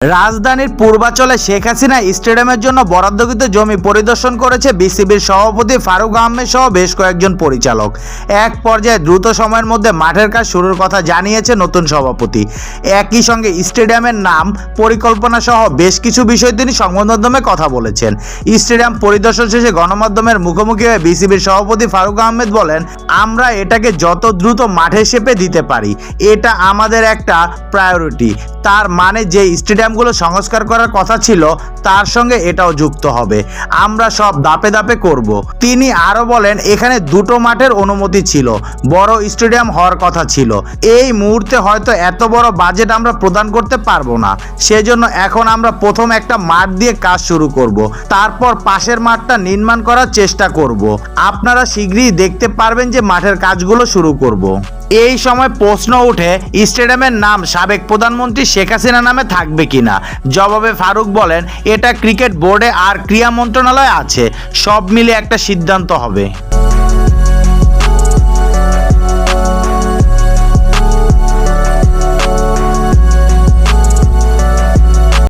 রাজধানীর পূর্বাচলে শেখ হাসিনা স্টেডিয়ামের জন্য বরাদ্দকৃত জমি পরিদর্শন করেছে বিসিবির সভাপতি ফারুক আহমেদ সহ বেশ কয়েকজন পরিচালক। এক পর্যায়ে দ্রুত সময়ের মধ্যে মাঠের কাজ শুরুর কথা জানিয়েছে নতুন সভাপতি। একই সঙ্গে স্টেডিয়ামের নাম, পরিকল্পনা সহ বেশ কিছু বিষয় তিনি সংবাদ মাধ্যমে কথা বলেছেন। স্টেডিয়াম পরিদর্শন শেষে গণমাধ্যমের মুখোমুখি হয়ে বিসিবির সভাপতি ফারুক আহমেদ বলেন, আমরা এটাকে যত দ্রুত মাঠে শেপে দিতে পারি, এটা আমাদের একটা প্রায়োরিটি তার মানে যে স্টেডিয়ামগুলো সংস্কার করার কথা ছিল, তার সঙ্গে এটাও যুক্ত হবে। আমরা সব দাপে দাপে করব। তিনি আরও বলেন, এখানে দুটো মাঠের অনুমতি ছিল, বড় স্টেডিয়াম হওয়ার কথা ছিল। এই মুহূর্তে হয়তো এত বড় বাজেট আমরা প্রদান করতে পারব না। সেজন্য এখন আমরা প্রথম একটা মাঠ দিয়ে কাজ শুরু করব। তারপর পাশের মাঠটা নির্মাণ করার চেষ্টা করব। আপনারা শীঘ্রই দেখতে পারবেন যে মাঠের কাজগুলো শুরু করব। এই সময় প্রশ্ন উঠে স্টেডিয়ামের নাম সাবেক প্রধানমন্ত্রী শেখ হাসিনা নামে থাকবে কিনা? জবাবে ফারুক বলেন, এটা ক্রিকেট বোর্ডে আর ক্রীড়া মন্ত্রণালয় আছে। সব মিলে একটা সিদ্ধান্ত হবে।